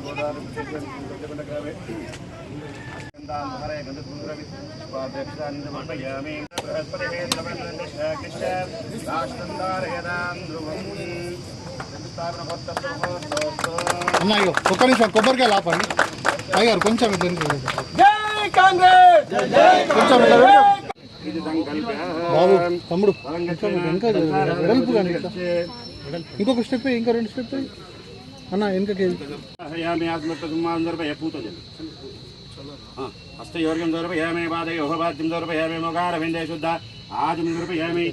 గోదావరి పెద్దకొండ గ్రామే न्दान्धरे गन्धधूरवि ఒక్క నిమిషం కొబ్బరికాయ లాపండి అయ్యారు కొంచెం బాబు తమ్ముడు ఇంకా వెడల్పు కానీ ఇంకొక స్టెప్ ఇంకా రెండు స్టెప్ అన్న వెనకకి హయామి ఆత్మత్వ సుమాందర్భయ పూతజలి హస్తయోర్గం దర్భయామి పాదయోహ పాద్యం దర్భయామి మొగార విందే శుద్ధ ఆదిం దర్భయామి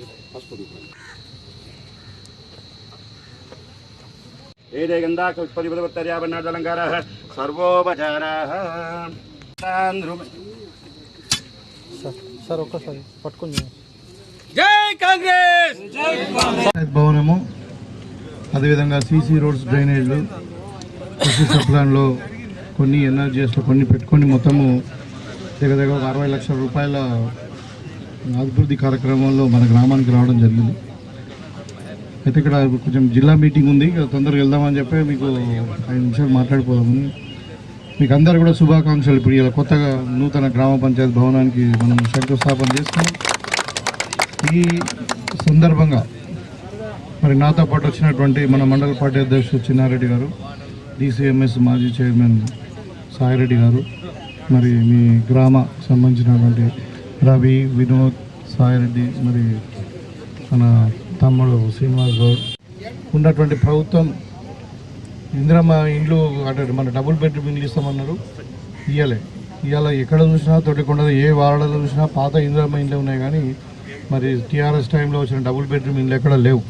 ఏదే గంధాక్షపతిపదవత్తర్యాపన్నాదలంకారः సర్వోపచారాः. సార్ సార్ ఒక్కసారి పట్టుకొని జై కాంగ్రెస్! పంచాయత్ భవనము అదేవిధంగా సీసీ రోడ్స్ డ్రైనేజ్లు కృషి సప్లాన్లో కొన్ని ఎన్ఆర్జీఎస్లో కొన్ని పెట్టుకొని మొత్తము దగ్గర దగ్గర ఒక అరవై లక్షల రూపాయల అభివృద్ధి కార్యక్రమంలో మన గ్రామానికి రావడం జరిగింది. అయితే ఇక్కడ కొంచెం జిల్లా మీటింగ్ ఉంది. తొందరగా వెళ్దామని చెప్పి మీకు ఐదు నిమిషాలు మాట్లాడిపోదామని మీకు అందరు కూడా శుభాకాంక్షలు. ఇప్పుడు ఇలా కొత్తగా నూతన గ్రామ పంచాయతీ భవనానికి మనం శంకుస్థాపన చేసుకున్నాం ఈ సందర్భంగా మరి నాతో పాటు వచ్చినటువంటి మన మండల పార్టీ అధ్యక్షుడు చిన్నారెడ్డి గారు డిసిఎంఎస్ మాజీ చైర్మన్ సాయిరెడ్డి గారు మరి మీ గ్రామ సంబంధించినటువంటి రవి వినోద్ సాయిరెడ్డి మరి మన తమ్ముడు శ్రీనివాస్ గౌడ్. ఉన్నటువంటి ప్రభుత్వం ఇందిరమ్మ ఇండ్లు అంటే మన డబుల్ బెడ్రూమ్ ఇండ్లు ఇస్తామన్నారు. ఇయ్యలే. ఇవాళ ఎక్కడ చూసినా తొట్టికొండ ఏ వాడలో చూసినా పాత ఇందిరమ్మ ఇండ్లు ఉన్నాయి కానీ మరి టీఆర్ఎస్ టైంలో వచ్చిన డబుల్ బెడ్రూమ్ ఇండ్లు ఎక్కడ లేవు.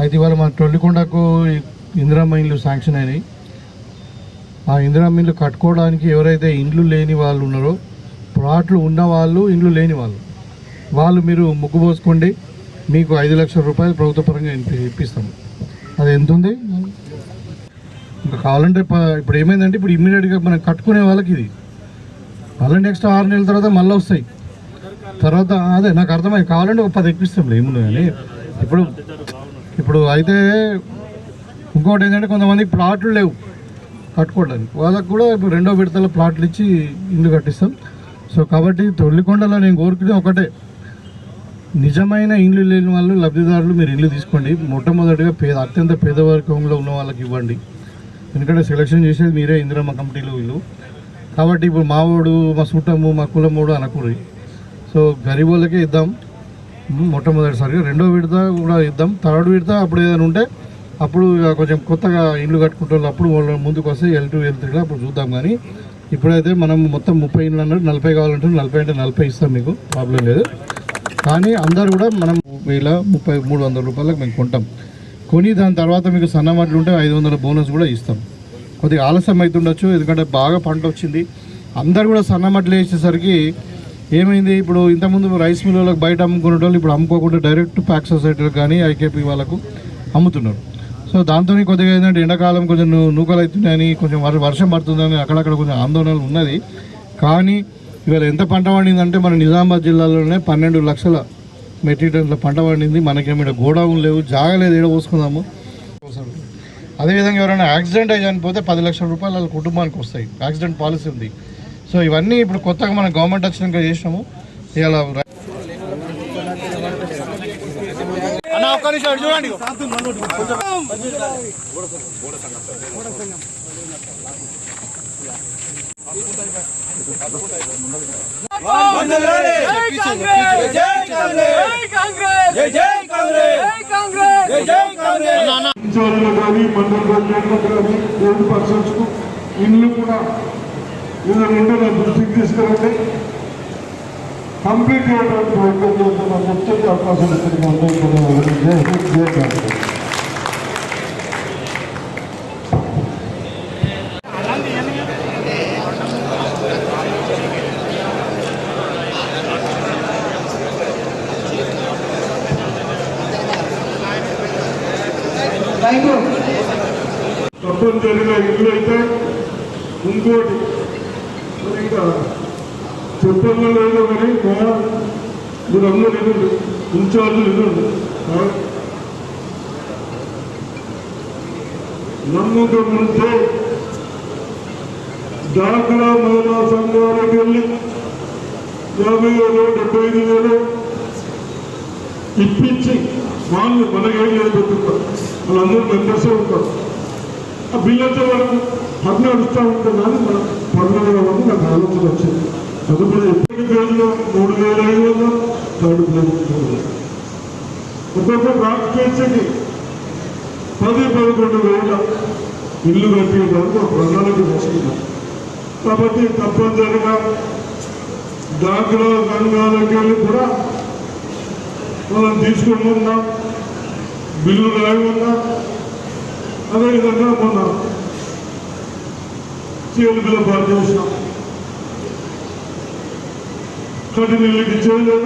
అయితే ఇవాళ మన టొల్లికొండకు ఈ ఇందిరమ్మ ఇండ్లు శాంక్షన్ అయినాయి. ఆ ఇందిరమ్మ ఇండ్లు కట్టుకోవడానికి ఎవరైతే ఇండ్లు లేని వాళ్ళు ఉన్నారో ప్లాట్లు ఉన్నవాళ్ళు ఇండ్లు లేని వాళ్ళు. వాళ్ళు మీరు ముగ్గు పోసుకోండి మీకు ఐదు లక్షల రూపాయలు ప్రభుత్వ పరంగా ఇప్పిస్తాం అది ఎంత ఉంది ఇంకా కావాలంటే ఇప్పుడు ఏమైందంటే ఇప్పుడు ఇమ్మీడియట్గా మనం కట్టుకునే వాళ్ళకి ఇది. మళ్ళీ నెక్స్ట్ ఆరు నెలల తర్వాత మళ్ళీ వస్తాయి. తర్వాత అదే నాకు అర్థమైంది. కావాలంటే ఒక పది ఎక్కిస్తాంలే ఏముంది కానీ ఇప్పుడు ఇప్పుడు అయితే ఇంకోటి ఏంటంటే కొంతమంది ప్లాట్లు లేవు కట్టుకోవడానికి. వాళ్ళకు కూడా ఇప్పుడు రెండో విడతల ప్లాట్లు ఇచ్చి ఇల్లు కట్టిస్తాం. సో కాబట్టి తొల్లికొండలో నేను కోరుకునే ఒకటే. నిజమైన ఇండ్లు లేని వాళ్ళు లబ్ధిదారులు మీరు ఇల్లు తీసుకోండి. మొట్టమొదటిగా పేద అత్యంత పేదవర్గంలో ఉన్న వాళ్ళకి ఇవ్వండి. ఎందుకంటే సెలక్షన్ చేసేది మీరే ఇందిరమ్మ కమిటీలో వీళ్ళు కాబట్టి ఇప్పుడు మావోడు మా చుట్టము మా కులమోడు అనకూడదు. సో గరీబ్ వాళ్ళకే ఇద్దాం. మొట్టమొదటిసారిగా. రెండో విడత కూడా ఇద్దాం. థర్డ్ విడత అప్పుడు ఏదైనా ఉంటే అప్పుడు కొంచెం కొత్తగా ఇల్లు కట్టుకుంటే అప్పుడు వాళ్ళు ముందుకు వస్తే ఎల్ టూ ఎల్ త్రీలో అప్పుడు చూద్దాం కానీ ఇప్పుడైతే మనం మొత్తం ముప్పై ఇండ్లు అన్నారు. నలభై కావాలంటే నలభై అంటే నలభై ఇస్తాం మీకు. ప్రాబ్లం లేదు. కానీ అందరు కూడా మనం వేల ముప్పై మూడు వందల రూపాయలకు మేము కొంటాం. కొని దాని తర్వాత మీకు సన్నమాటలు ఉంటే ఐదు వందల బోనస్ కూడా ఇస్తాం. కొద్దిగా ఆలస్యం అవుతుండొచ్చు ఎందుకంటే బాగా పంట వచ్చింది. అందరు కూడా సన్నమట్లు వేసేసరికి ఏమైంది? ఇప్పుడు ఇంతకుముందు రైస్ మిల్లులకు బయట అమ్ముకునే వాళ్ళు ఇప్పుడు అమ్ముకోకుండా డైరెక్ట్ ప్యాక్ సొసైటీలకు కానీ ఐకేపీ వాళ్ళకు అమ్ముతున్నారు. సో దాంతో కొద్దిగా ఏంటంటే ఎండాకాలం కొంచెం నూకలు అవుతున్నాయని కొంచెం వర్ష వర్షం పడుతుందని అక్కడక్కడ కొంచెం ఆందోళనలు ఉన్నది. కానీ ఇవాళ ఎంత పంట పండిందంటే మన నిజామాబాద్ జిల్లాలోనే పన్నెండు లక్షల మెట్రిక్ టన్ల పంట పండింది. మనకేమి ఇక్కడ గోడౌన్ లేవు. జాగలేదు. ఏడ పోసుకుందాము? అదేవిధంగా ఎవరైనా యాక్సిడెంట్ అయ్యి చనిపోతే పది లక్షల రూపాయలు వాళ్ళ కుటుంబానికి వస్తాయి. యాక్సిడెంట్ పాలసీ ఉంది. సో ఇవన్నీ ఇప్పుడు కొత్తగా మన గవర్నమెంట్ వచ్చినాక చేసినాము. అటు చూడండి జై కాంగ్రెస్ జై కాంగ్రెస్ జై జై కాంగ్రెస్ జై కాంగ్రెస్ జై జై కాంగ్రెస్ పంచాయతీలు కానీ మండల పర్సన్స్కు ఇండ్లు కూడా ఇది రెండు నా దృష్టికి తీసుకురండి. కంప్లీట్ చేయడానికి ప్రయత్నం చేస్తున్న అవకాశం తప్పనిసరిగా ఇల్లు అయితే ఇంకోటి. చెప్పడం లేదు కానీ మీరందరూ మీరు అందరూ ఇల్లు ఇన్ఛార్జీలు ఇల్లు నమ్మకం ఉంటే డాక్రా మహిళా సంఘాలకు వెళ్ళి యాభై వేలు డెబ్బై ఐదు వేలు ఇప్పించి వాళ్ళు మనకేం లేదు పెట్టుకుంటారు వాళ్ళందరూ మెంబర్సే ఉంటారు ఆ బిల్లు వచ్చే వరకు పన్ను నడుస్తూ ఉంటుంది కానీ మన పన్ను నాకు ఆలోచన వచ్చింది తదుపరి ఎప్పటి పేరులో మూడు వేల ఐదు వందలు. థర్డ్ ప్లేస్ మూడు వేలు. ఒక్కొక్క కాన్స్టిట్యూన్సీకి పది పదకొండు వేల. ఇల్లు కట్టేయడానికి ఒక ప్రణాళిక వేసుకున్నాం. కాబట్టి తప్పనిసరిగా డాక్రా గంగాలకి వెళ్ళి కూడా మనం తీసుకుని ఉన్నాం బిల్లు రాయి ఉన్నాం అదేవిధంగా మొన్న සියලු දුර ප්‍රාර්ථනා කරනවා කඩිනෙල්ලේ ජයලෝ